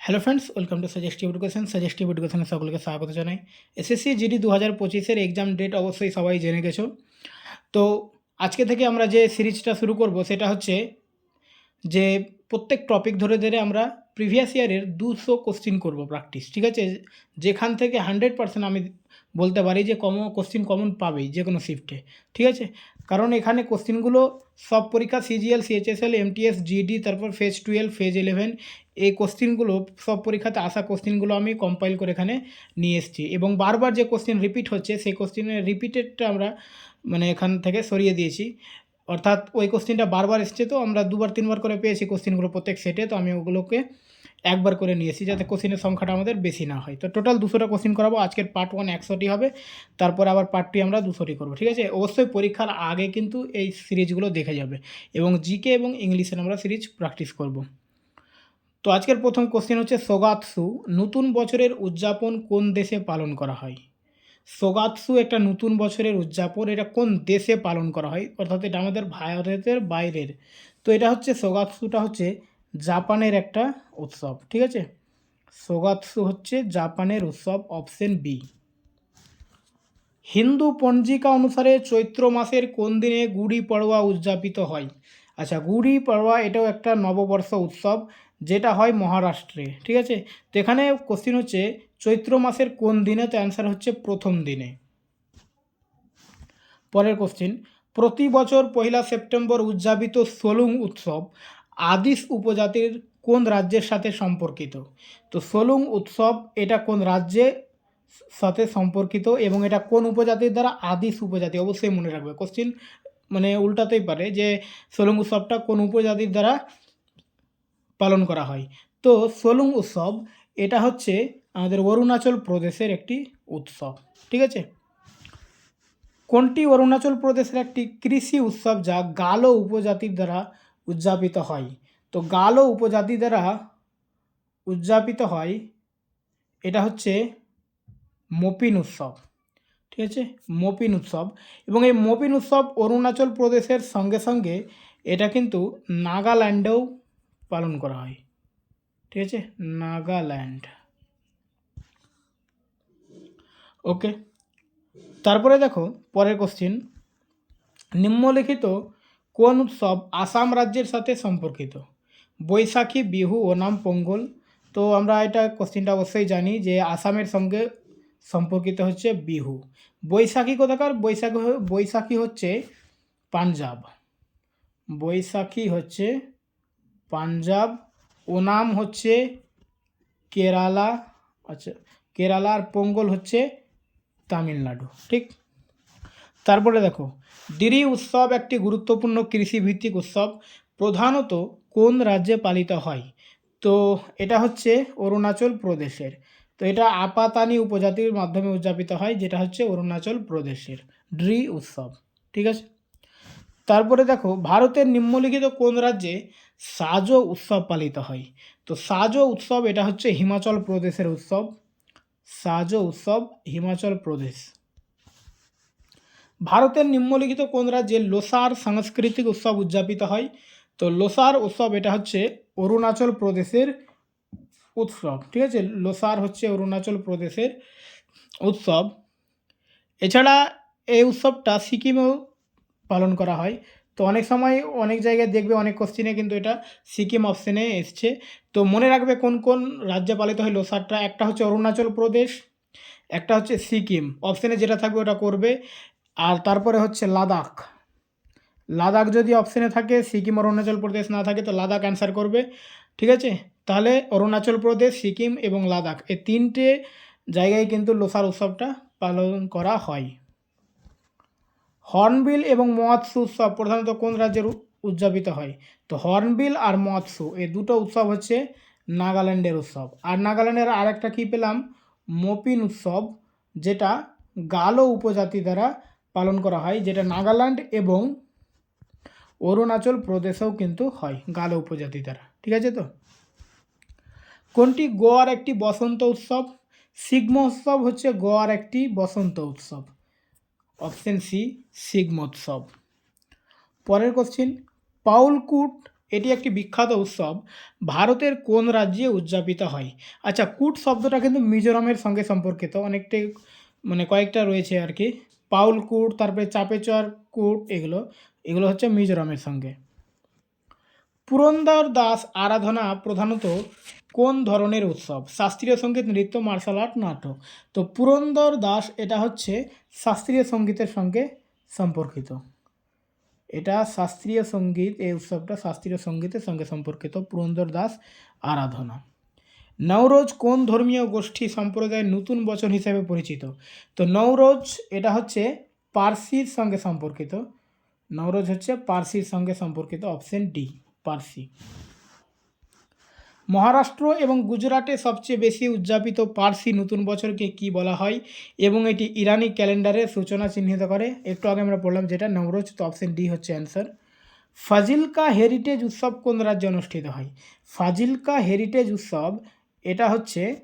Hello friends welcome to suggestive education suggestive এডুকেশনে সকলকে স্বাগত জানাই। এসএসসি জিডি দু হাজার পঁচিশের এক্সাম ডেট অবশ্যই সবাই জেনে গেছো। তো আজকে থেকে আমরা যে সিরিজটা শুরু করব, সেটা হচ্ছে যে প্রত্যেক টপিক ধরে ধরে আমরা প্রিভিয়াস ইয়ারের দুশো কোশ্চিন করব প্র্যাকটিস ঠিক আছে? যেখান থেকে হান্ড্রেড পার্সেন্ট আমি বলতে পারি যে কমন কোশ্চিন কমন পাবেই যে কোনো শিফটে ঠিক আছে? কারণ এখানে কোশ্চিনগুলো সব পরীক্ষা সিজিএল, সিএইচএসএল, এমটিএস জিডি তারপর ফেজ টুয়েলভ, ফেজ ইলেভেন, এই কোশ্চিনগুলো সব পরীক্ষাতে আসা কোশ্চিনগুলো আমি কম্পাইল করে এখানে নিয়ে এসেছি। এবং বারবার যে কোশ্চিন রিপিট হচ্ছে, সেই কোশ্চিনের রিপিটেডটা আমরা মানে এখান থেকে সরিয়ে দিয়েছি। অর্থাৎ ওই কোশ্চিনটা বারবার এসছে, তো আমরা দুবার, তিনবার করে পেয়েছি কোশ্চিনগুলো প্রত্যেক সেটে তো আমি ওগুলোকে একবার করে নিয়েছি যাতে কোশ্চিনের সংখ্যাটা আমাদের বেশি না হয়। তো টোটাল দুশোটা কোশ্চিন করাবো, আজকের পার্ট ওয়ান একশোটি হবে, তারপর আবার পার্ট টু আমরা দুশোটি করব, ঠিক আছে? অবশ্যই পরীক্ষার আগে কিন্তু এই সিরিজগুলো দেখে যাবে এবং জিকে এবং ইংলিশের আমরা সিরিজ প্র্যাকটিস করব। তো আজকের প্রথম কোশ্চেন হচ্ছে সোগাতসু নতুন বছরের উদযাপন কোন দেশে পালন করা হয়? সোগাতসু একটা নতুন বছরের উদযাপন, এটা কোন দেশে পালন করা হয়? অর্থাৎ এটা আমাদের ভারতের বাইরের। তো এটা হচ্ছে সোগাতসুটা হচ্ছে জাপানের একটা উৎসব, ঠিক আছে? সোগাতসু হচ্ছে জাপানের উৎসব অপশন বি হিন্দু পঞ্জিকা অনুসারে চৈত্র মাসের কোন দিনে গুড়ি পড়োয়া উদযাপিত হয়? আচ্ছা গুড়ি পড়োয়া এটাও একটা নববর্ষ উৎসব, যেটা হয় মহারাষ্ট্রে, ঠিক আছে? তো এখানে কোশ্চিন হচ্ছে, চৈত্র মাসের কোন দিনে? তো অ্যান্সার হচ্ছে প্রথম দিনে। পরের কোশ্চিন প্রতি বছর পয়লা সেপ্টেম্বর উদযাপিত সোলুং উৎসব, আদিস উপজাতির কোন রাজ্যের সাথে সম্পর্কিত? তো সোলুং উৎসব এটা কোন রাজ্যে সাথে সম্পর্কিত এবং এটা কোন উপজাতির দ্বারা আদিস উপজাতি? অবশ্যই মনে রাখবে। কোশ্চিন মানে উল্টাতেই পারে যে সোলুং উৎসবটা কোন উপজাতির দ্বারা পালন করা হয়। তো সোলুং উৎসব এটা হচ্ছে আমাদের অরুণাচল প্রদেশের একটি উৎসব। ঠিক আছে? কোনটি অরুণাচল প্রদেশের একটি কৃষি উৎসব যা গালো উপজাতির দ্বারা উদযাপিত হয়? তো গালো উপজাতি দ্বারা উদযাপিত হয়। এটা হচ্ছে মপিন উৎসব, ঠিক আছে? মপিন উৎসব। এবং এই মপিন উৎসব অরুণাচল প্রদেশের সঙ্গে সঙ্গে এটা কিন্তু নাগাল্যান্ডেও পালন করা হয়, ঠিক আছে? নাগাল্যান্ড। ওকে, তারপরে দেখো, পরের কোশ্চিন নিম্নলিখিত কোন উৎসব আসাম রাজ্যের সাথে সম্পর্কিত? বৈশাখী, বিহু ওনাম পোঙ্গল। তো আমরা এটা কোশ্চিনটা অবশ্যই জানি যে আসামের সঙ্গে সম্পর্কিত হচ্ছে বিহু। বৈশাখী কোথাকার? বৈশাখী বৈশাখী হচ্ছে পাঞ্জাব। বৈশাখী হচ্ছে পাঞ্জাব। ওনাম হচ্ছে কেরালা। আচ্ছা কেরালা আর পোঙ্গল হচ্ছে তামিলনাড়ু, ঠিক? তারপরে দেখো ডিরি উৎসব একটি গুরুত্বপূর্ণ কৃষিভিত্তিক উৎসব। প্রধানত কোন রাজ্যে পালিত হয়? তো এটা হচ্ছে অরুণাচল প্রদেশের। তো এটা আপাতানি উপজাতির মাধ্যমে উদযাপিত হয়, যেটা হচ্ছে অরুণাচল প্রদেশের ড্রি উৎসব, ঠিক আছে? তারপরে দেখো, ভারতের নিম্নলিখিত কোন রাজ্যে সাজো উৎসব পালিত হয়? তো সাজো উৎসব, এটা হচ্ছে হিমাচল প্রদেশের উৎসব। সাজো উৎসব, হিমাচল প্রদেশ। ভারতের নিম্নলিখিত কোন রাজ্যে লোসার সাংস্কৃতিক উৎসব উদযাপিত হয়? তো লোসার উৎসব এটা হচ্ছে অরুণাচল প্রদেশের উৎসব, ঠিক আছে? লোসার হচ্ছে অরুণাচল প্রদেশের উৎসব। এছাড়া এই উৎসবটা সিকিমেও পালন করা হয়। তো অনেক সময় অনেক জায়গায় দেখবে, অনেক কোশ্চিনে কিন্তু এটা সিকিম অপশানে এসছে। তো মনে রাখবে কোন কোন রাজ্যে পালিত হয় লোসারটা? একটা হচ্ছে অরুণাচল প্রদেশ, একটা হচ্ছে সিকিম। অপশানে যেটা থাকবে ওটা করবে। আর তারপরে হচ্ছে লাদাখ। লাদাখ যদি অপশানে থাকে, সিকিম, অরুণাচল প্রদেশ না থাকে, তো লাদাখ অ্যান্সার করবে। ঠিক আছে? তাহলে অরুণাচল প্রদেশ, সিকিম এবং লাদাখ এই তিনটে জায়গায় কিন্তু লোসার উৎসবটা পালন করা হয়। হর্নবিল এবং মৎস্য উৎসব প্রধানত কোন রাজ্যের উদযাপিত হয়? তো হর্নবিল আর মৎস্য এই দুটো উৎসব হচ্ছে নাগাল্যান্ডের উৎসব। আর নাগাল্যান্ডের আরেকটা কী পেলাম? মপিন উৎসব, যেটা গালো উপজাতি দ্বারা পালন করা হয়, যেটা নাগাল্যান্ড এবং অরুণাচল প্রদেশেও কিন্তু হয়, গালো উপজাতি দ্বারা। ঠিক আছে তো? কোনটি? গোয়ার একটি বসন্ত উৎসব। সিগ্ম উৎসব হচ্ছে গোয়ার একটি বসন্ত উৎসব। অপশন সি সিগ্মোৎসব পরের কোশ্চিন পাউলকুট, এটি একটি বিখ্যাত উৎসব। ভারতের কোন রাজ্যে উদযাপিত হয়? আচ্ছা কুট শব্দটা কিন্তু মিজোরামের সঙ্গে সম্পর্কিত। অনেকটাই মানে কয়েকটা রয়েছে আর কি। পাউলকুট, তারপরে চাপেচর কুট এগুলো। এগুলো হচ্ছে মিজোরামের সঙ্গে। পুরন্দর দাস আরাধনা প্রধানত কোন ধরনের উৎসব? শাস্ত্রীয় সংগীত, নৃত্য, মার্শাল আর্ট, নাটক। তো পুরন্দর দাস এটা হচ্ছে শাস্ত্রীয় সঙ্গীতের সঙ্গে সম্পর্কিত। এটা শাস্ত্রীয় সংগীত, এই উৎসবটা শাস্ত্রীয় সঙ্গীতের সঙ্গে সম্পর্কিত পুরন্দর দাস আরাধনা। নওরোজ কোন ধর্মীয় গোষ্ঠী সম্প্রদায়ের নতুন বছর হিসেবে পরিচিত? তো নওরোজ এটা হচ্ছে পার্সির সঙ্গে সম্পর্কিত। নওরোজ হচ্ছে পার্সির সঙ্গে সম্পর্কিত অপশন ডি, পার্সি। মহারাষ্ট্র এবং গুজরাটে সবচেয়ে বেশি উদযাপিত পার্সি নতুন বছরকে কি বলা হয় এবং এটি ইরানি ক্যালেন্ডারের সূচনা চিহ্নিত করে? একটু আগে আমরা পড়লাম যেটা নওরোজ, তো অপশন ডি হচ্ছে অ্যান্সার। ফাজিলকা হেরিটেজ উৎসব কোন রাজ্যে অনুষ্ঠিত হয়? ফাজিলকা হেরিটেজ উৎসব, এটা হচ্ছে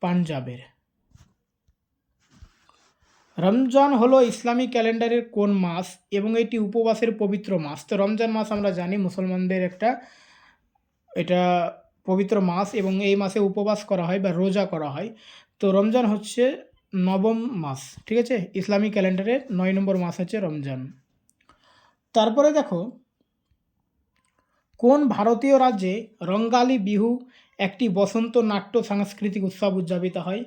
পাঞ্জাবের। রমজান হলো ইসলামী ক্যালেন্ডারের কোন মাস এবং এটি উপবাসের পবিত্র মাস? তো রমজান মাস আমরা জানি, মুসলমানদের একটা, এটা পবিত্র মাস এবং এই মাসে উপবাস করা হয় বা রোজা করা হয়। তো রমজান হচ্ছে নবম মাস, ঠিক আছে? ইসলামী ক্যালেন্ডারের নয় নম্বর মাস হচ্ছে রমজান। তারপরে দেখো, কোন ভারতীয় রাজ্যে রঙ্গালী বিহু একটি বসন্ত নাট্য সাংস্কৃতিক উৎসব উদযাপিত হয়?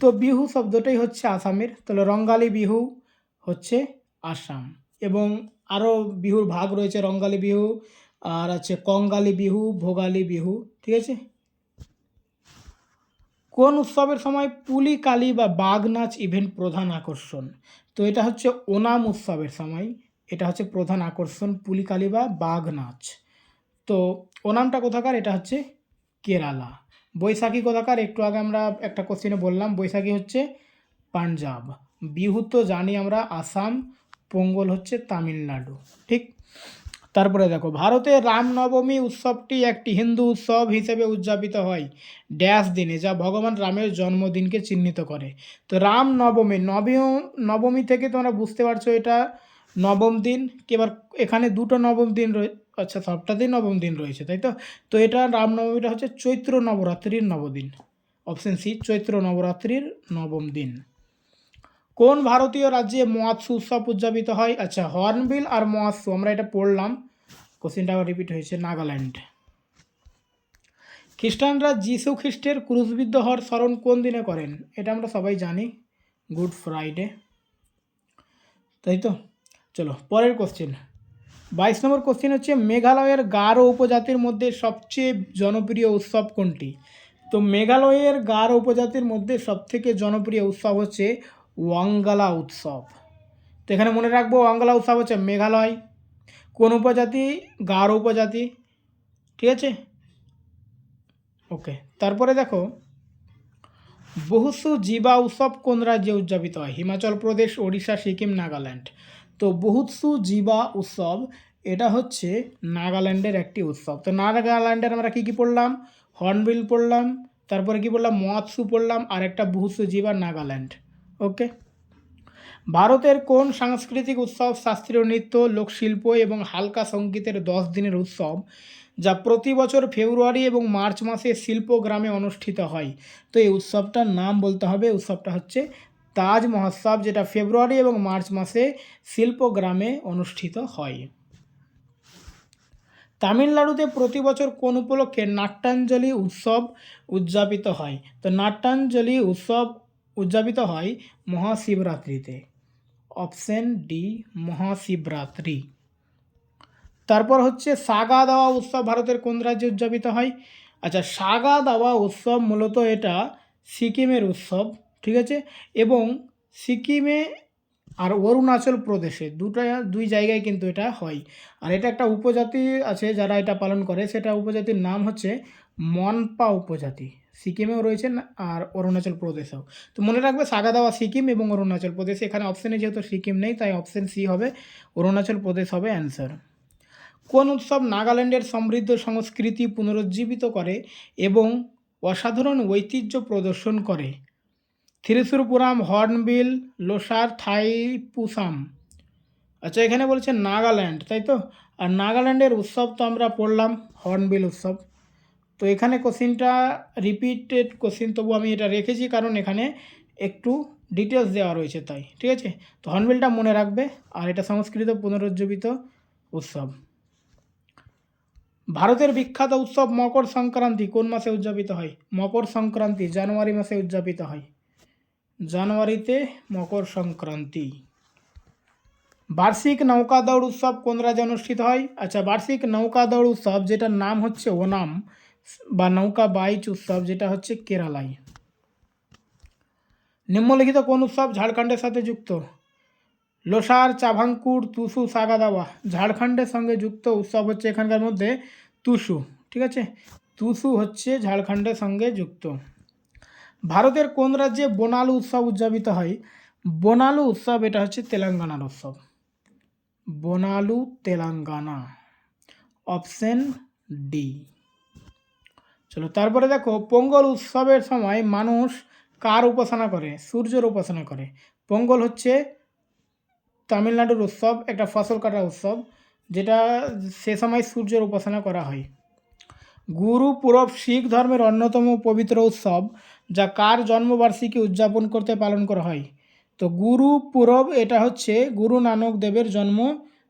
তো বিহু শব্দটাই হচ্ছে আসামের। তাহলে রঙ্গালী বিহু হচ্ছে আসাম। এবং আরও বিহুর ভাগ রয়েছে রঙ্গালী বিহু, আর আছে কঙ্গালী বিহু, ভোগালী বিহু, ঠিক আছে? কোন উৎসবের সময় পুলি, কালী বা বাঘ নাচ ইভেন্ট প্রধান আকর্ষণ? তো এটা হচ্ছে ওনাম উৎসবের সময়। এটা হচ্ছে প্রধান আকর্ষণ পুলিকালি বা বাঘ নাচ। তো ওনামটা কোথাকার? এটা হচ্ছে কেরালা। বৈশাখী কোথাকার একটু আগে আমরা একটা কোশ্চেনে বললাম, বৈশাখী হচ্ছে পাঞ্জাব। বিহু তো জানি আমরা আসাম, পোঙ্গল হচ্ছে তামিলনাড়ু, ঠিক? তারপরে দেখো, ভারতে রামনবমী উৎসবটি একটি হিন্দু উৎসব হিসেবে উদযাপিত হয় ড্যাশ দিনে, যা ভগবান রামের জন্মদিনকে চিহ্নিত করে। তো রাম নবমী নবী নবমী থেকে তোমরা বুঝতে পারছ এটা নবম দিন এবার এখানে দুটো নবম দিন রয়ে আচ্ছা সবটাতেই নবম দিন রয়েছে, তাই তো? তো এটা রামনবমীটা হচ্ছে চৈত্র নবরাত্রির নবদিন অপশন সি চৈত্র নবরাত্রির নবম দিন। কোন ভারতীয় রাজ্যে মহাৎসু উৎসব উদযাপিত হয়? আচ্ছা হর্নবিল আর মহাৎসু, আমরা এটা পড়লাম কোশ্চেনটা রিপিট হয়েছে, নাগাল্যান্ড। খ্রিস্টানরা যিশু খ্রিস্টের ক্রুশবিদ্ধ হওয়ার স্মরণ কোন দিনে করেন? এটা আমরা সবাই জানি, গুড ফ্রাইডে। তাই তো? চলো, পরের কোশ্চেন বাইশ নম্বর কোশ্চেন হচ্ছে, মেঘালয়ের গারো উপজাতির মধ্যে সবচেয়ে জনপ্রিয় উৎসব কোনটি? তো মেঘালয়ের গারো উপজাতির মধ্যে সবথেকে জনপ্রিয় উৎসব হচ্ছে ওয়াঙ্গালা উৎসব। তো এখানে মনে রাখব, ওয়াঙ্গালা উৎসব হচ্ছে মেঘালয়। কোন উপজাতি? গারো উপজাতি। ঠিক আছে? ওকে, তারপরে দেখো, বহুসু জীবা উৎসব কোন রাজ্যে উদযাপিত হয়? হিমাচল প্রদেশ, ওড়িশা, সিকিম, নাগাল্যান্ড। তো বহুৎসু জীবা উৎসব, এটা হচ্ছে নাগাল্যান্ডের একটি উৎসব। তো নাগাল্যান্ডের আমরা কী কী পড়লাম? হর্নবিল পড়লাম, তারপরে কি বললাম মহাৎসু পড়লাম, আর একটা বহুৎসু জীবা নাগাল্যান্ড। ওকে? ভারতের কোন সাংস্কৃতিক উৎসব? শাস্ত্রীয় নৃত্য, লোকশিল্প এবং হালকা সঙ্গীতের দশ দিনের উৎসব, যা প্রতি বছর ফেব্রুয়ারি এবং মার্চ মাসে শিল্পগ্রামে অনুষ্ঠিত হয়। তো এই উৎসবটার নাম বলতে হবে, উৎসবটা হচ্ছে তাজ মহোৎসব যেটা ফেব্রুয়ারি এবং মার্চ মাসে শিল্পগ্রামে অনুষ্ঠিত হয়। তামিলনাড়ুতে প্রতি বছর কোন উপলক্ষে নাট্যাঞ্জলি উৎসব উদযাপিত হয়? তো নাট্যাঞ্জলি উৎসব উদযাপিত হয় মহাশিবরাত্রিতে। Option D, Mahashivratri. তারপর হচ্ছে সাগা দাওয়া উৎসব ভারতের কোন রাজ্যে উদযাপিত হয়? আচ্ছা সাগা দাওয়া উৎসব মূলত এটা সিকিমের উৎসব। ঠিক আছে? এবং সিকিমে আর অরুণাচল প্রদেশে দুটো, দুই জায়গায় কিন্তু এটা হয়। আর এটা একটা উপজাতি আছে যারা এটা পালন করে। সেটা উপজাতির নাম হচ্ছে মনপা উপজাতি। সিকিমেও রয়েছেন আর অরুণাচল প্রদেশেও। তো মনে রাখবে সাগা দাওয়া সিকিম এবং অরুণাচল প্রদেশ। এখানে অপশানে যেহেতু সিকিম নেই, তাই অপশান সি হবে। অরুণাচল প্রদেশ হবে অ্যান্সার কোন উৎসব নাগাল্যান্ডের সমৃদ্ধ সংস্কৃতি পুনরুজ্জীবিত করে এবং অসাধারণ ঐতিহ্য প্রদর্শন করে? থ্রিসুরপুরাম হর্নবিল লোসার থাইপুসাম আচ্ছা এখানে বলছে নাগাল্যান্ড, তাই তো? আর নাগাল্যান্ডের উৎসব তো আমরা পড়লাম, হর্নবিল উৎসব। তো এখানে কোশ্চিনটা রিপিটেড কোশ্চিন তবু আমি এটা রেখেছি কারণ এখানে একটু ডিটেলস দেওয়া রয়েছে তাই, ঠিক আছে? তো হর্নবিলটা মনে রাখবে, আর এটা সংস্কৃত পুনরুজ্জীবিত উৎসব। ভারতের বিখ্যাত উৎসব মকর সংক্রান্তি কোন মাসে উদযাপিত হয়? মকর সংক্রান্তি জানুয়ারি মাসে উদযাপিত হয়। জানুয়ারিতে মকর সংক্রান্তি। বার্ষিক নৌকা দৌড় উৎসব কোন রাজ্যে অনুষ্ঠিত হয়? আচ্ছা বার্ষিক নৌকা দৌড় উৎসব যেটার নাম হচ্ছে ওনাম বা নৌকা বাইচ উৎসব যেটা হচ্ছে কেরালায় নিম্নলিখিত কোন উৎসব ঝাড়খণ্ডের সাথে যুক্ত? লোসার, চাভাঙ্কুর, তুসু, সাগাদাওয়া। ঝাড়খণ্ডের সঙ্গে যুক্ত উৎসব হচ্ছে এখানকার মধ্যে তুসু, ঠিক আছে? তুসু হচ্ছে ঝাড়খণ্ডের সঙ্গে যুক্ত। ভারতের কোন রাজ্যে বোনালু উৎসব উদযাপিত হয়? বোনালু উৎসব, এটা হচ্ছে তেলেঙ্গানার উৎসব। বোনালু, তেলেঙ্গানা। Option D. চলো, তারপরে দেখো, পোঙ্গল উৎসবের সময় মানুষ কার উপাসনা করে? সূর্যের উপাসনা করে। পোঙ্গল হচ্ছে তামিলনাড়ুর উৎসব, একটা ফসল কাটার উৎসব, যেটা সে সময় সূর্যের উপাসনা করা হয়। গুরু পুরব শিখ ধর্মের অন্যতম পবিত্র উৎসব যা কার জন্মবার্ষিকী উদযাপন করতে পালন করা হয়। তো গুরু পুরব, এটা হচ্ছে গুরু নানক দেবের জন্ম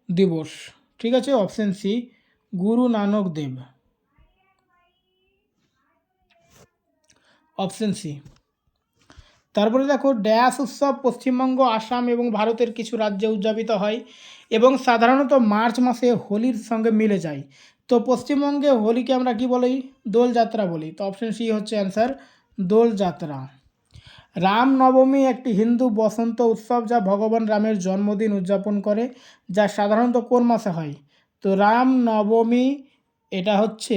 দিবস। ঠিক আছে option C Guru Nanak Dev. Option C তারপরে দেখো, ড্যাশ উৎসব পশ্চিমবঙ্গ, আসাম এবং ভারতের কিছু রাজ্যে উদযাপিত হয় এবং সাধারণত মার্চ মাসে হোলির সঙ্গে মিলে যায়। তো পশ্চিমবঙ্গে হোলিকে আমরা কি বলি? দোলযাত্রা বলি। তো অপশন সি হচ্ছে অ্যান্সার দোলযাত্রা। রামনবমী একটি হিন্দু বসন্ত উৎসব যা ভগবান রামের জন্মদিন উদযাপন করে, যা সাধারণত কোন মাসে হয়? তো রামনবমী, এটা হচ্ছে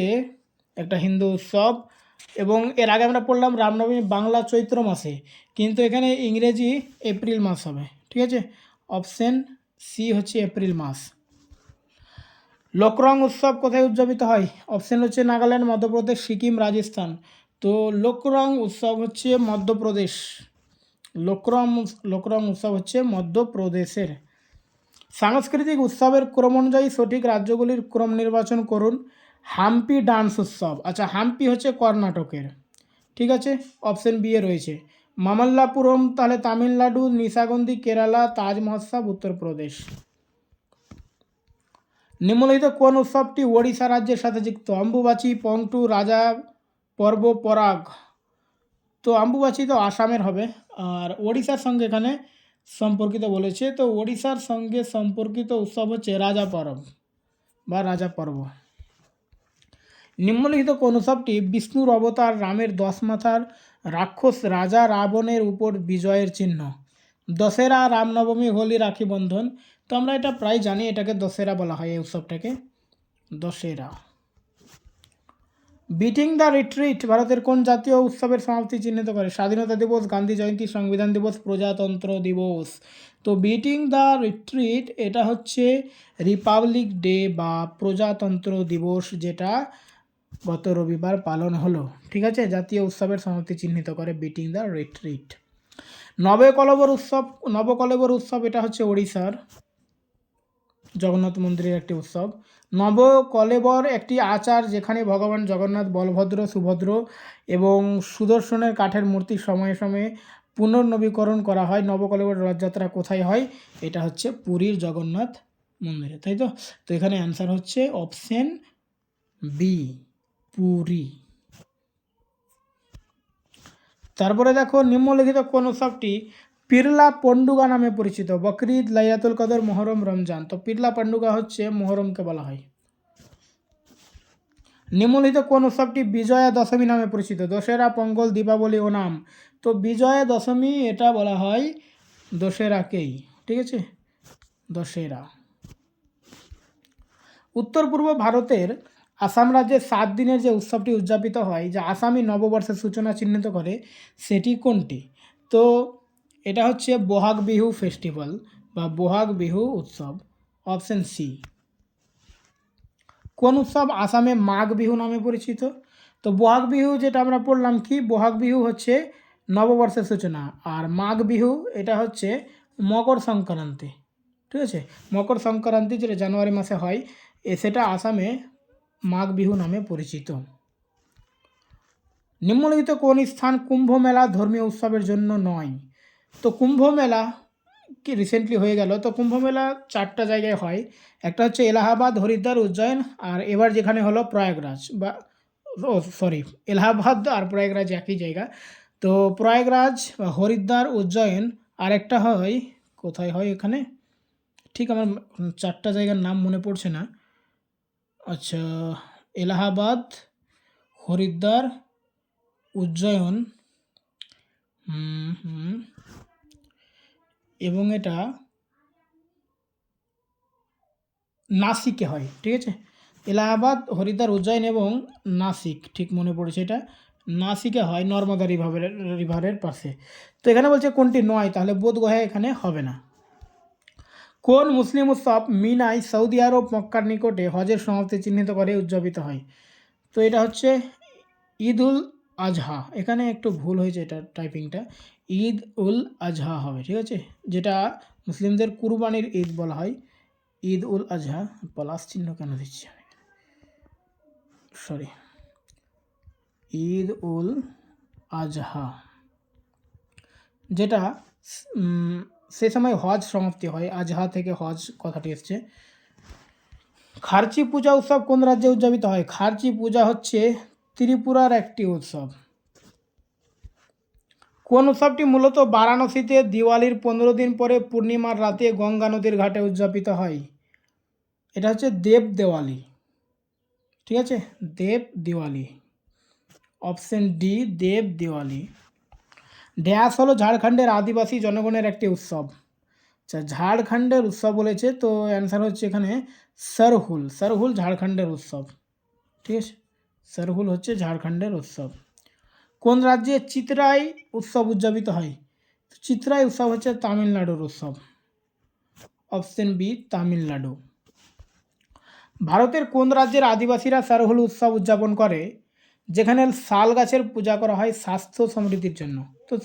একটা হিন্দু উৎসব এবং এর আগে আমরা পড়লাম রামনবমী বাংলা চৈত্র মাসে, কিন্তু এখানে ইংরেজি এপ্রিল মাস হবে, ঠিক আছে? অপশন সি হচ্ছে এপ্রিল মাস। লোকরং উৎসব কোথায় উদযাপিত হয়? অপশন হচ্ছে নাগাল্যান্ড, মধ্যপ্রদেশ, সিকিম, রাজস্থান। তো লোকরং উৎসব হচ্ছে মধ্যপ্রদেশ। লোকরং লোকরং উৎসব হচ্ছে মধ্যপ্রদেশের। সাংস্কৃতিক উৎসবের ক্রম অনুযায়ী সঠিক রাজ্যগুলির ক্রম নির্বাচন করুন। হাম্পি ডান্স উৎসব। আচ্ছা হাম্পি হচ্ছে কর্ণাটকের। ঠিক আছে, অপশন বি এ রয়েছে। মামাল্লাপুরম, তাহলে তামিলনাড়ু, নিশাগন্ধি, কেরালা, তাজ মহোৎসব, উত্তরপ্রদেশ। নিম্নলিখিত কোন উৎসবটি ওড়িশা রাজ্যের সাথে যুক্ত? অম্বুবাচী, পংটু, রাজা পর্ব পরাগ। তো অম্বুবাচী তো আসামের হবে। আর ওড়িশার সঙ্গে এখানে সম্পর্কিত বলেছে। তো ওড়িশার সঙ্গে সম্পর্কিত উৎসব হচ্ছে রাজা পরব বা রাজা পর্ব। নিম্নলিখিত কোন উৎসবটি বিষ্ণুর অবতার রামের দশ মাথার রাক্ষস রাজা রাবণের উপর বিজয়ের চিহ্ন। দশেরা রামনবমী হোলি রাখি বন্ধন। তো আমরা এটা প্রায় জানি, এটাকে দশেরা বলা হয় এই উৎসবটাকে। দশেরা। বিটিং দ্য রিট্রিট ভারতের কোন জাতীয় উৎসবের সমাপ্তি চিহ্নিত করে? স্বাধীনতা দিবস, গান্ধী জয়ন্তী, সংবিধান দিবস, প্রজাতন্ত্র দিবস। তো বিটিং দ্য রিট্রিট এটা হচ্ছে রিপাবলিক ডে বা প্রজাতন্ত্র দিবস যেটা গত রবিবার পালন হলো। ঠিক আছে? জাতীয় উৎসবের সমাপ্তি চিহ্নিত করে বিটিং দ্য রিট্রিট। নবকলবর উৎসব, নবকলেবর উৎসব এটা হচ্ছে ওড়িশার জগন্নাথ মন্দিরের একটি উৎসব। নবকলেবর একটি আচার যেখানে ভগবান জগন্নাথ, বলভদ্র, সুভদ্র এবং সুদর্শনের কাঠের মূর্তি সময়ে সময়ে পুনর্নবীকরণ করা হয়। নবকলেবর রথযাত্রা কোথায় হয়? এটা হচ্ছে পুরীর জগন্নাথ মন্দিরে, তাই তো? তো এখানে অ্যান্সার হচ্ছে অপশন বি পুরী। তারপরে দেখো নিম্নলিখিত কোন উৎসবটি পিরলা পন্ডুগা নামে পরিচিত। বকরিদ লাইয়াতুল কদর, মোহরম, রমজান। তো পিরলা পন্ডুগা হচ্ছে মোহরমকে বলা হয়। নিম্নলিখিত কোন উৎসবটি বিজয়া দশমী নামে পরিচিত। দশেরা পঙ্গল, দীপাবলি ও নাম। তো বিজয়া দশমী এটা বলা হয় দশেরাকেই ঠিক আছে? দশেরা উত্তর পূর্ব ভারতের আসাম রাজ্যে সাত দিনের যে উৎসবটি উদযাপিত হয়, যা আসামি নববর্ষের সূচনা চিহ্নিত করে, সেটি কোনটি? তো এটা হচ্ছে বহাগ বিহু ফেস্টিভ্যাল বা বহাগ বিহু উৎসব, অপশন সি। কোন উৎসব আসামে মাঘ বিহু নামে পরিচিত? তো বহাগ বিহু যেটা আমরা পড়লাম কি? বহাগ বিহু হচ্ছে নববর্ষের সূচনা আর মাঘ বিহু এটা হচ্ছে মকর সংক্রান্তি, ঠিক আছে? মকর সংক্রান্তি যেটা জানুয়ারি মাসে হয়, এ সেটা আসামে মাঘ বিহু নামে পরিচিত। নিম্নলিখিত কোন স্থান কুম্ভ মেলা ধর্মীয় উৎসবের জন্য নয়? তো কুম্ভ মেলা কি রিসেন্টলি হয়ে গেল। তো কুম্ভ মেলা চারটা জায়গায় হয়। একটা হচ্ছে এলাহাবাদ হরিদ্বার উজ্জয়ন আর এবার যেখানে হলো প্রয়াগরাজ বা ও সরি এলাহাবাদ আর প্রয়াগরাজ একই জায়গা। তো প্রয়াগরাজ বা হরিদ্বার উজ্জয়ন আর একটা হয়, কোথায় হয় এখানে? ঠিক আমার চারটা জায়গার নাম মনে পড়ছে না। আচ্ছা এলাহাবাদ, হরিদ্বার, উজ্জয়ন, হুম হুম। এবং এটা নাসিকে হয়, ঠিক আছে? এলাহাবাদ, হরিদ্বার, উজ্জয়ন এবং নাসিক, ঠিক মনে পড়েছে এটা? নাসিকে হয় নর্মদা রিভারের রিভারের পাশে। তো এখানে বলছে কোনটি নয়, তাহলে বোধগয়া এখানে হবে না। কোন মুসলিম উৎসব মিনায় সৌদি আরব, মক্কার নিকটে হজের সমাপ্তি চিহ্নিত করে উদযাপিত হয়? তো এটা হচ্ছে ঈদ উল আজহা। এখানে একটু ভুল হয়েছে এটা টাইপিংটা ঈদ উল আজহা হবে, ঠিক আছে? যেটা মুসলিমদের কুরবানির ঈদ বলা হয়। ঈদ উল আজহা, প্লাস চিহ্ন কেন দিচ্ছি আমি? সরি ঈদ উল আজহা, যেটা সে সময় হজ সমাপ্তি হয়। আজহা থেকে হজ কথাটি এসছে। খার্চি পূজা উৎসব কোন রাজ্যে উদযাপিত হয়? খার্চি পূজা হচ্ছে ত্রিপুরার একটি উৎসব। কোন উৎসবটি মূলত বারাণসীতে দিওয়ালির পনেরো দিন পরে পূর্ণিমার রাতে গঙ্গা নদীর ঘাটে উদযাপিত হয়। এটা হচ্ছে দেব দেওয়ালি। ঠিক আছে? Dev Diwali. Option D, Dev Diwali. Dash হলো ঝাড়খণ্ডের আদিবাসী জনগণের একটি উৎসব। আচ্ছা ঝাড়খণ্ডের উৎসব বলেছে, তো অ্যান্সার হচ্ছে এখানে সরহুল। সরহুল ঝাড়খণ্ডের উৎসব। ঠিক আছে? সরহুল হচ্ছে ঝাড়খণ্ডের উৎসব। কোন রাজ্যে চিত্রাই উৎসব উদযাপিত হয়? চিত্রাই উৎসব হচ্ছে তামিলনাড়ুর উৎসব। Option B, Tamil Nadu. ভারতের কোন রাজ্যের আদিবাসীরা সরহুল উৎসব উদযাপন করে? যেখানে শাল গাছের পূজা করা হয় স্বাস্থ্য সমৃদ্ধির জন্য। তো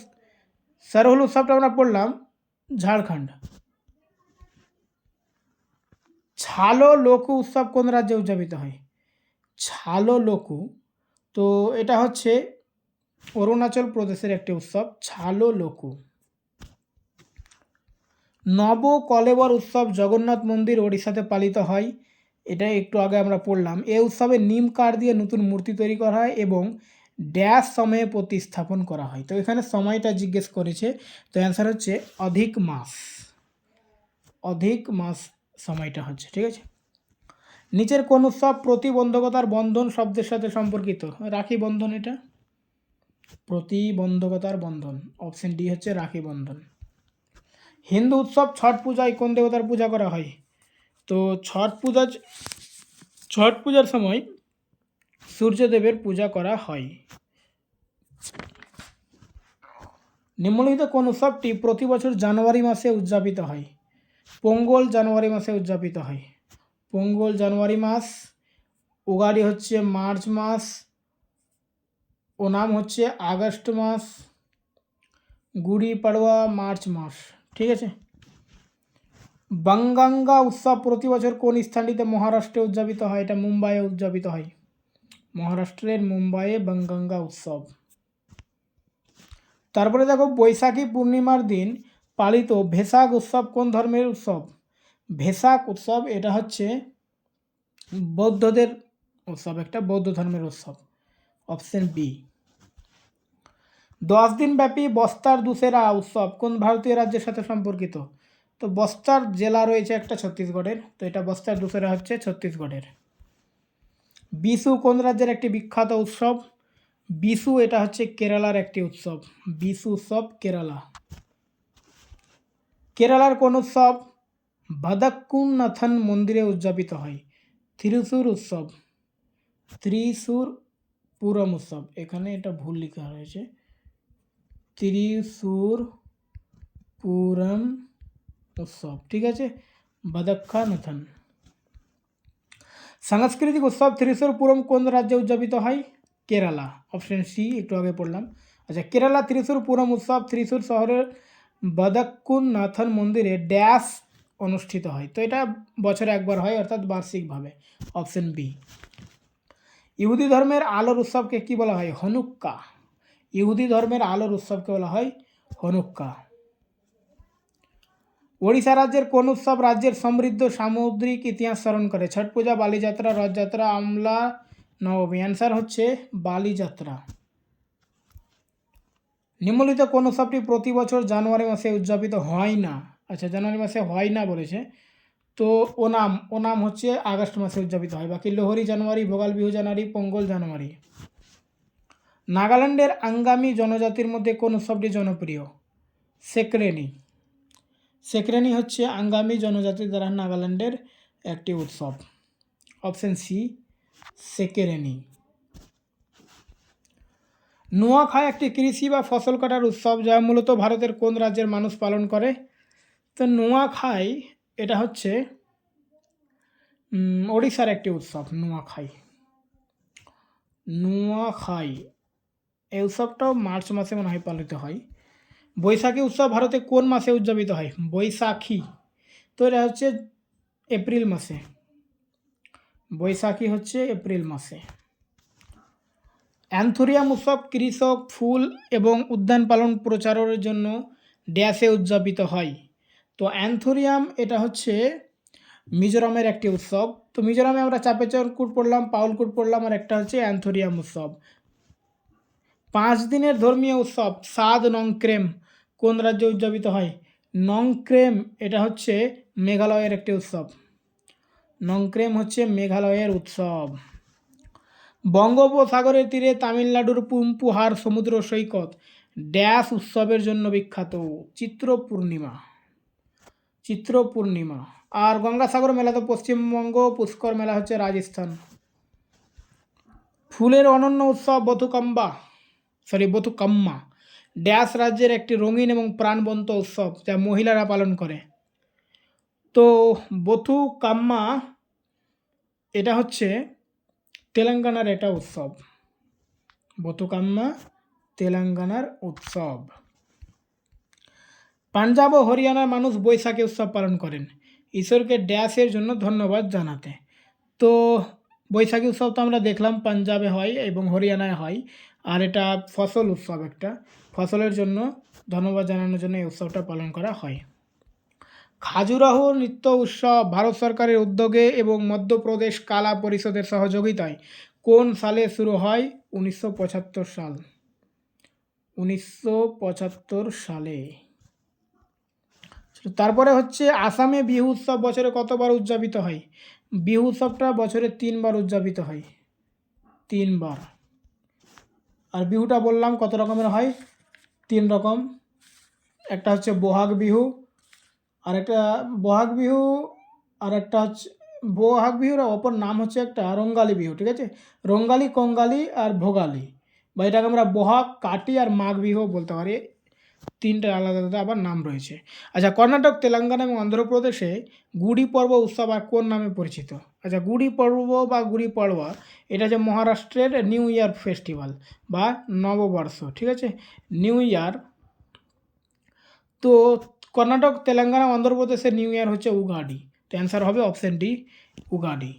সরহুল উৎসবটা আমরা পড়লাম ঝাড়খণ্ড। ছালো লোকু উৎসব কোন রাজ্যে উদযাপিত হয়? ছালো লোকু। তো এটা হচ্ছে অরুণাচল প্রদেশের একটি উৎসব ছালো লোকু নব কলেবর উৎসব জগন্নাথ মন্দির ওড়িশাতে পালিত হয়। এটা একটু আগে আমরা পড়লাম। এই উৎসবে নিম কাঠ দিয়ে নতুন মূর্তি তৈরি করা হয় এবং ড্যাশ সময়ে প্রতিস্থাপন করা হয়। তো এখানে সময়টা জিজ্ঞেস করেছে, তো অ্যান্সার হচ্ছে অধিক মাস। অধিক মাস সময়টা হচ্ছে, ঠিক আছে? নিচের কোন উৎসব প্রতিবন্ধকতার বন্ধন শব্দের সাথে সম্পর্কিত? রাখি বন্ধন এটা। প্রতিবন্ধকতার বন্ধন। অপশন ডি হচ্ছে রাখি বন্ধন। হিন্দু উৎসব ছট পূজায় কোন দেবতার পূজা করা হয়? তো ছট পূজা ছট পূজার সময় সূর্যদেবের পূজা করা হয়। নিম্নলিখিত কোন উৎসবটি প্রতি বছর জানুয়ারি মাসে উদযাপিত হয়? পোঙ্গল জানুয়ারি মাসে উদযাপিত হয়। পোঙ্গল জানুয়ারি মাস, উগাড়ি হচ্ছে মার্চ মাস ওনাম হচ্ছে আগস্ট মাস, গুড়ি পাড়োয়া মার্চ মাস, ঠিক আছে? বাঙ্গাঙ্গা উৎসব প্রতি বছর কোন স্থানটিতে মহারাষ্ট্রে উদযাপিত হয়? এটা মুম্বাইয়ে উদযাপিত হয়। মহারাষ্ট্রের মুম্বাইয়ে বাঙ্গাঙ্গা উৎসব। তারপরে দেখো, বৈশাখী পূর্ণিমার দিন পালিত ভেসাক উৎসব কোন ধর্মের উৎসব? ভেসাক উৎসব এটা হচ্ছে বৌদ্ধদের উৎসব, একটা বৌদ্ধ ধর্মের উৎসব। Option B. দশ দিন ব্যাপী বস্তার দুসেরা উৎসব কোন ভারতীয় রাজ্যের সাথে সম্পর্কিত? তো বস্তার জেলা রয়েছে একটা ছত্তিশগড়ের, তো এটা বস্তার দুসেরা হচ্ছে ছত্তিশগড়ের। বিশু কোন রাজ্যের একটি বিখ্যাত উৎসব? বিশু এটা হচ্ছে কেরালার একটি উৎসব। বিশু উৎসব কেরালা। কেরালার কোন উৎসব? ভাদাক্কুন্নাথন মন্দিরে উদযাপিত হয়। থিরুসুর উৎসব। ত্রিশুর পুরম উৎসব এখানে এটা ভুল লেখা হয়েছে। ত্রিশুর পুরম উৎসব, ঠিক আছে? বাদাক্কানাথন সাংস্কৃতিক উৎসব ত্রিশুর পুরম কোন রাজ্যে উদযাপিত হয়? কেরালা। অপশন সি, একটু আগে পড়লাম। আচ্ছা কেরালা ত্রিশুর পুরম উৎসব ত্রিশুর শহরের বদক্কুন নাথন মন্দিরে ড্যাশ অনুষ্ঠিত হয়। তো এটা বছরে একবার হয়, অর্থাৎ বার্ষিকভাবে। Option B. ইহুদি ধর্মের আলোর উৎসবকে কি বলা হয়? হনুক্কা। ইহুদি ধর্মের আলোর উৎসবকে বলা হয় হনুক্কা। ওড়িশা রাজ্যের কোন উৎসব রাজ্যের সমৃদ্ধ সামুদ্রিক ইতিহাস স্মরণ করে? ছট পূজা বালিযাত্রা রথযাত্রা আমলা, নবমী। অ্যান্সার হচ্ছে বালিযাত্রা নিম্নলিখিত কোন উৎসবটি প্রতি বছর জানুয়ারি মাসে উদযাপিত হয় না। আচ্ছা জানুয়ারি মাসে হয় না বলেছে। তো ওনাম ওনাম হচ্ছে আগস্ট মাসে উদযাপিত হয়। বাকি লোহরি জানুয়ারি, ভোগাল বিহু জানুয়ারি, পোঙ্গল জানুয়ারি। নাগাল্যান্ডের আঙ্গামি জনজাতির মধ্যে কোন উৎসবটি জনপ্রিয়? সেক্রেনি। সেক্রেনি হচ্ছে আঙ্গামি জনজাতি দ্বারা নাগাল্যান্ডের একটি উৎসব। Option C, Sekrenyi. নোয়াখাই একটি কৃষি বা ফসল কাটার উৎসব যা মূলত ভারতের কোন রাজ্যের মানুষ পালন করে? তো নোয়াখাই এটা হচ্ছে ওড়িশার একটি উৎসব, নোয়াখাই। নোয়াখাই, এই উৎসবটাও মার্চ মাসে মনে হয় পালিত হয়। বৈশাখী উৎসব ভারতে কোন মাসে উদযাপিত হয়? বৈশাখী। তো এটা হচ্ছে এপ্রিল মাসে। বৈশাখী হচ্ছে এপ্রিল মাসে। অ্যান্থোরিয়াম উৎসব কৃষক, ফুল এবং উদ্যান পালন প্রচারের জন্য ড্যাশে উদযাপিত হয়। তো অ্যান্থোরিয়াম এটা হচ্ছে মিজোরামের একটি উৎসব। তো মিজোরামে আমরা চাপেচর কুট পড়লাম, পাউল কুট পড়লাম আর একটা হচ্ছে অ্যান্থোরিয়াম উৎসব। পাঁচ দিনের ধর্মীয় উৎসব, সাদ নংক্রেম কোন রাজ্যে উদযাপিত হয়? নংক্রেম এটা হচ্ছে মেঘালয়ের একটি উৎসব। নংক্রেম হচ্ছে মেঘালয়ের উৎসব। বঙ্গোপসাগরের তীরে তামিলনাড়ুর পুম্পুহার সমুদ্র সৈকত, ড্যাশ উৎসবের জন্য বিখ্যাত, চিত্র পূর্ণিমা। চিত্র পূর্ণিমা। আর গঙ্গাসাগর মেলা তো পশ্চিমবঙ্গ, পুষ্কর মেলা হচ্ছে রাজস্থান। ফুলের অনন্য উৎসব বথুকাম্বা সরি বথুকাম্মা ড্যাশ রাজ্যের একটি রঙিন এবং প্রাণবন্ত উৎসব যা মহিলারা পালন করে। তো বথুকাম্মা এটা হচ্ছে তেলেঙ্গানার এটা উৎসব। বতুকাম্মা, তেলেঙ্গানার উৎসব। পাঞ্জাব ও হরিয়ানার মানুষ বৈশাখী উৎসব পালন করেন। ঈশ্বরকে ড্যাশের জন্য ধন্যবাদ জানাতে। তো, বৈশাখী উৎসব তো আমরা দেখলাম পাঞ্জাবে হয় এবং হরিয়ানায় হয়, আর এটা ফসল উৎসব একটা। ফসলের জন্য ধন্যবাদ জানানোর জন্য এই উৎসবটা পালন করা হয়। খাজুরাহ নৃত্য উৎসব ভারত সরকারের উদ্যোগে এবং মধ্যপ্রদেশ কালা পরিষদের সহযোগিতায় কোন সালে শুরু হয়? উনিশশো পঁচাত্তর সাল। উনিশশো পঁচাত্তর সালে। তারপরে হচ্ছে আসামে বিহু উৎসব বছরে কতবার উদযাপিত হয়? বিহু উৎসবটা বছরে তিনবার উদযাপিত হয়। তিনবার। আর বিহুটা বললাম কত রকমের হয়? তিন রকম। একটা হচ্ছে বহাগ বিহু, আর একটা বহাগ বিহু, আর একটা হচ্ছে বহাগ বিহুর অপর নাম হচ্ছে একটা রঙ্গালী বিহু, ঠিক আছে? রঙ্গালী, কঙ্গালী আর ভোগালী। বা এটাকে আমরা বহাগ, কাটি আর মাঘ বিহু বলতে পারি। তিনটে আলাদা আলাদা আবার নাম রয়েছে। আচ্ছা কর্ণাটক, তেলেঙ্গানা এবং অন্ধ্রপ্রদেশে গুড়ি পর্ব উৎসব আর কোন নামে পরিচিত? আচ্ছা গুড়ি পর্ব বা গুড়ি পড়ওয়া এটা যে মহারাষ্ট্রের নিউ ইয়ার ফেস্টিভ্যাল বা নববর্ষ, ঠিক আছে? New year. তো কর্ণাটক, তেলেঙ্গানা অন্ধ্রপ্রদেশের নিউ ইয়ার হচ্ছে উগাডি। তো অ্যান্সার হবে অপশন ডি, উগাডি।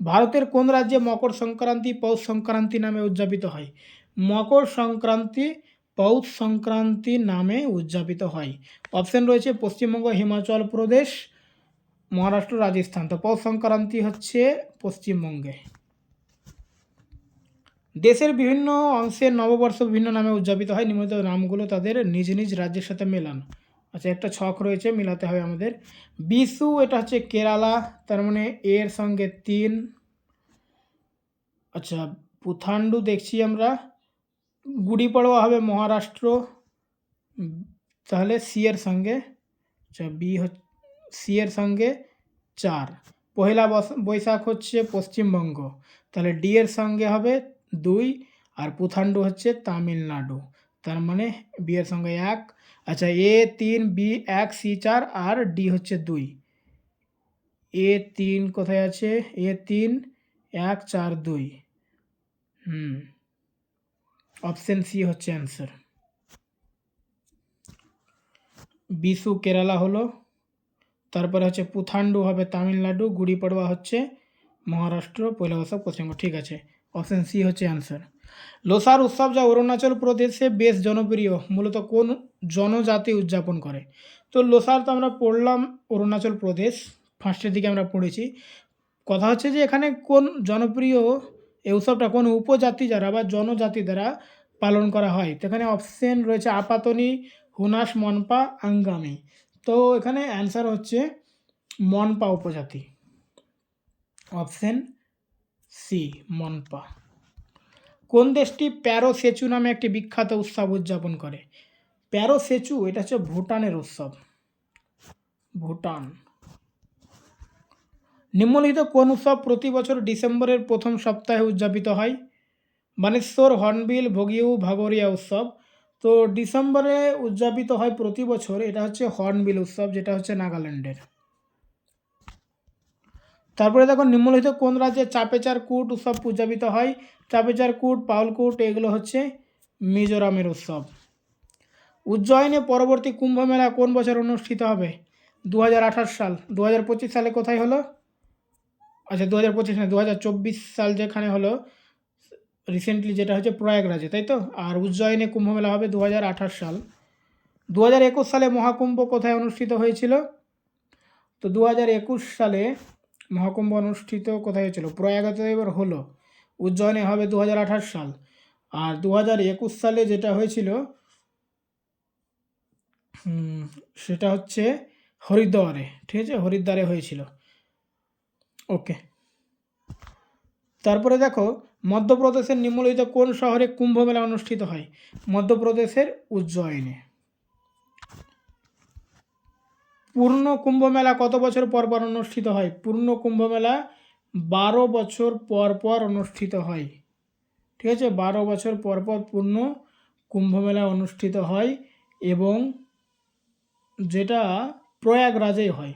ভারতের কোন রাজ্যে মকর সংক্রান্তি, পৌষ সংক্রান্তি নামে উদযাপিত হয়? মকর সংক্রান্তি পৌষ সংক্রান্তি নামে উদযাপিত হয়। অপশন রয়েছে পশ্চিমবঙ্গ, হিমাচল প্রদেশ, মহারাষ্ট্র, রাজস্থান। তো পৌষ সংক্রান্তি হচ্ছে পশ্চিমবঙ্গে। দেশের বিভিন্ন অংশের নববর্ষ বিভিন্ন নামে উদযাপিত হয়। নিয়মিত নামগুলো তাদের নিজ নিজ রাজ্যের সাথে মেলানো। আচ্ছা একটা ছক রয়েছে, মিলাতে হবে আমাদের। বিশু, এটা হচ্ছে কেরালা, তার মানে এর সঙ্গে তিন। আচ্ছা পুথান্ডু দেখছি আমরা। গুড়ি পড়োয়া হবে মহারাষ্ট্র, তাহলে সি এর সঙ্গে আচ্ছা বি হচ্ছে সি সঙ্গে চার। পহেলা বৈশাখ হচ্ছে পশ্চিমবঙ্গ, তাহলে ডি এর সঙ্গে হবে দুই, আর পুথান্ডু হচ্ছে তামিলনাড়ু, তার মানে বি এর সঙ্গে এক। আচ্ছা এ তিন, বি এক, সি চার, আর ডি হচ্ছে দুই। এ তিন কোথায় আছে? এ তিন, এক, চার, দুই। হুম। অপশন সি হচ্ছে অ্যান্সার বিশু কেরালা হলো, তারপরে হচ্ছে পুথান্ডু হবে তামিলনাড়ু, গুড়ি পড়বা হচ্ছে মহারাষ্ট্র, পয়লা বৈশাখ, পশ্চিমবঙ্গ, ঠিক আছে। অপশন সি হচ্ছে অ্যান্সার লোসার উৎসব যা অরুণাচল প্রদেশে বেশ জনপ্রিয়, মূলত কোন জনজাতি উদযাপন করে? তো লোসার তো আমরা পড়লাম অরুণাচল প্রদেশ ফার্স্টের দিকে আমরা পড়েছি। কথা হচ্ছে যে এখানে কোন জনপ্রিয় এই উৎসবটা কোন উপজাতি যারা বা জনজাতি দ্বারা পালন করা হয়? এখানে অপশন রয়েছে আপাতনি হুনাস মনপা, আঙ্গামি। তো এখানে অ্যান্সার হচ্ছে মনপা উপজাতি। Option C Monpa. কোন দেশটি প্যারো সেচু নামে একটি বিখ্যাত উৎসব উদযাপন করে? প্যারো সেচু এটা হচ্ছে ভুটানের উৎসব। ভুটান। নিম্নলিখিত কোন উৎসব প্রতি বছর ডিসেম্বরের প্রথম সপ্তাহে উদযাপিত হয়? বানেশ্বর, হর্নবিল, ভগিউ, ভাগরিয়া উৎসব। তো ডিসেম্বরে উদযাপিত হয় প্রতি বছর, এটা হচ্ছে হর্নবিল উৎসব, যেটা হচ্ছে নাগাল্যান্ডের। তারপরে দেখো, নিম্নলিখিত কোন রাজ্যে চাপেচার কুট উৎসব উদযাপিত হয়? চাপেচার কুট পাউলকুট এগুলো হচ্ছে মিজোরামের উৎসব। উজ্জয়নে পরবর্তী কুম্ভ মেলা কোন বছর অনুষ্ঠিত হবে? দু হাজার আঠাশ সাল। দু হাজার পঁচিশ সালে কোথায় হলো? আচ্ছা দু হাজার পঁচিশ না দু হাজার চব্বিশ সাল যেখানে হলো রিসেন্টলি যেটা হচ্ছে প্রয়াগরাজে, তাই তো? আর উজ্জয়নে কুম্ভ মেলা হবে দু হাজার আঠাশ সাল। দু হাজার একুশ সালে মহাকুম্ভ কোথায় অনুষ্ঠিত হয়েছিল? তো দু হাজার একুশ সালে মহাকুম্ভ অনুষ্ঠিত কোথায় হয়েছিল? প্রয়াগতে এবার হলো, উজ্জয়নে হবে দু হাজার আঠাশ সাল। আর দু হাজার একুশ সালে যেটা হয়েছিল সেটা হচ্ছে হরিদ্বারে, ঠিক আছে? হরিদ্বারে হয়েছিল। ওকে। তারপরে দেখো, মধ্যপ্রদেশের নিম্নলিখিত কোন শহরে কুম্ভ মেলা অনুষ্ঠিত হয়? মধ্যপ্রদেশের উজ্জয়িনে। পূর্ণ কুম্ভ মেলা কত বছর পর পর অনুষ্ঠিত হয়? পূর্ণ কুম্ভ মেলা বারো বছর পর পর অনুষ্ঠিত হয়। ঠিক আছে? বারো বছর পর পর পূর্ণ কুম্ভ মেলা অনুষ্ঠিত হয় এবং যেটা প্রয়াগরাজেই হয়।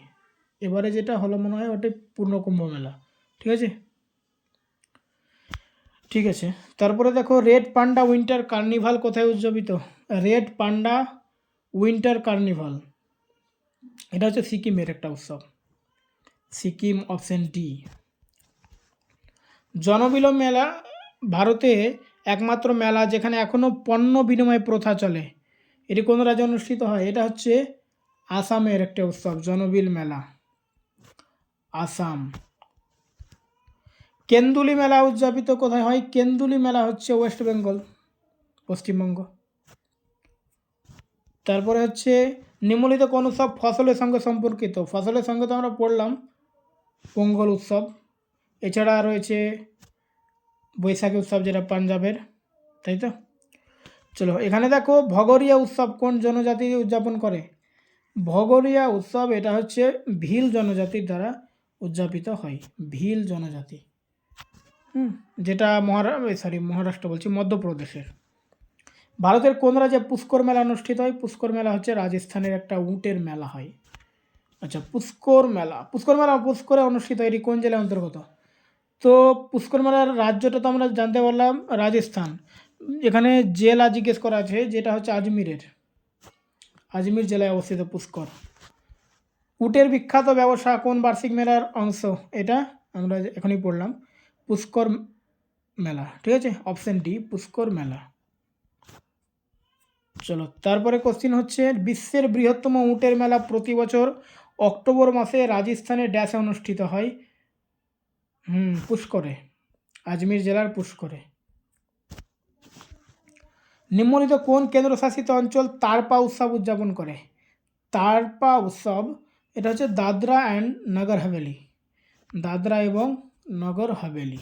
এবারে যেটা হলো মনে হয় ওটাই পূর্ণ কুম্ভ মেলা, ঠিক আছে? ঠিক আছে। তারপরে দেখো, রেড পান্ডা উইন্টার কার্নিভাল কোথায় উদযাপিত? Red panda winter carnival. এটা হচ্ছে সিকিমের একটা উৎসব। Sikkim option D. জনবিলম মেলা ভারতে একমাত্র মেলা যেখানে এখনও পণ্য বিনিময় প্রথা চলে। এটি কোন রাজ্যে অনুষ্ঠিত হয়? এটা হচ্ছে আসামের একটা উৎসব, জনবিল মেলা। আসাম। কেন্দুলি মেলা উদযাপিত কোথায় হয়? কেন্দুলি মেলা হচ্ছে ওয়েস্ট বেঙ্গল, পশ্চিমবঙ্গ। তারপরে হচ্ছে নিম্নলিখিত কোন উৎসব ফসলের সঙ্গে সম্পর্কিত। ফসলের সঙ্গে তো আমরা পড়লাম, পোঙ্গল উৎসব। এছাড়া রয়েছে বৈশাখী উৎসব যেটা পাঞ্জাবের, তাই তো? চলো, এখানে দেখো ভগরিয়া উৎসব কোন জনজাতি উদযাপন করে? ভগরিয়া উৎসব এটা হচ্ছে ভিল জনজাতির দ্বারা উদযাপিত হয় ভিল জনজাতি। হুম। যেটা মহারা সরি মহারাষ্ট্র বলছি মধ্যপ্রদেশের। ভারতের কোন রাজ্যে পুষ্কর মেলা অনুষ্ঠিত হয়? পুষ্কর মেলা হচ্ছে রাজস্থানের একটা উটের মেলা হয়। আচ্ছা পুষ্কর মেলা পুষ্কর মেলা পুষ্করে অনুষ্ঠিত হয় এটি কোন জেলার অন্তর্গত? তো পুষ্কর মেলার রাজ্যটা তো আমরা জানতে পারলাম রাজস্থান। এখানে জেলা জিজ্ঞেস করা আছে যেটা হচ্ছে আজমিরের। আজমির জেলায় অবস্থিত পুষ্কর। উটের বিখ্যাত ব্যবসা কোন বার্ষিক মেলার অংশ? এটা আমরা এখনই পড়লাম। পুষ্কর মেলা, ঠিক আছে? অপশন ডি পুষ্কর মেলা। চলো, তারপরে কোশ্চিন হচ্ছে, বিশ্বের বৃহত্তম উটের মেলা প্রতি বছর অক্টোবর মাসে রাজস্থানের ড্যাশে অনুষ্ঠিত হয়। হুম, পুষ্করে, আজমির জেলার পুষ্করে। নিম্নলিখিত কোন কেন্দ্রশাসিত অঞ্চল তারপা উৎসব উদযাপন করে? তারপা উৎসব এটা হচ্ছে দাদরা অ্যান্ড নগর হাভেলি। দাদরা এবং নগর হাভেলি।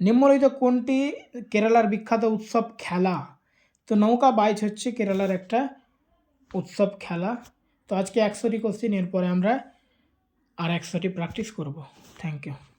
নিম্নলিখিত কোনটি কেরালার বিখ্যাত উৎসব খেলা? তো নৌকা বাইচ হচ্ছে কেরালার একটা উৎসব খেলা। তো আজকে একশোটি কোশ্চিন এরপরে আমরা আর একশোটি প্র্যাকটিস করব। Thank you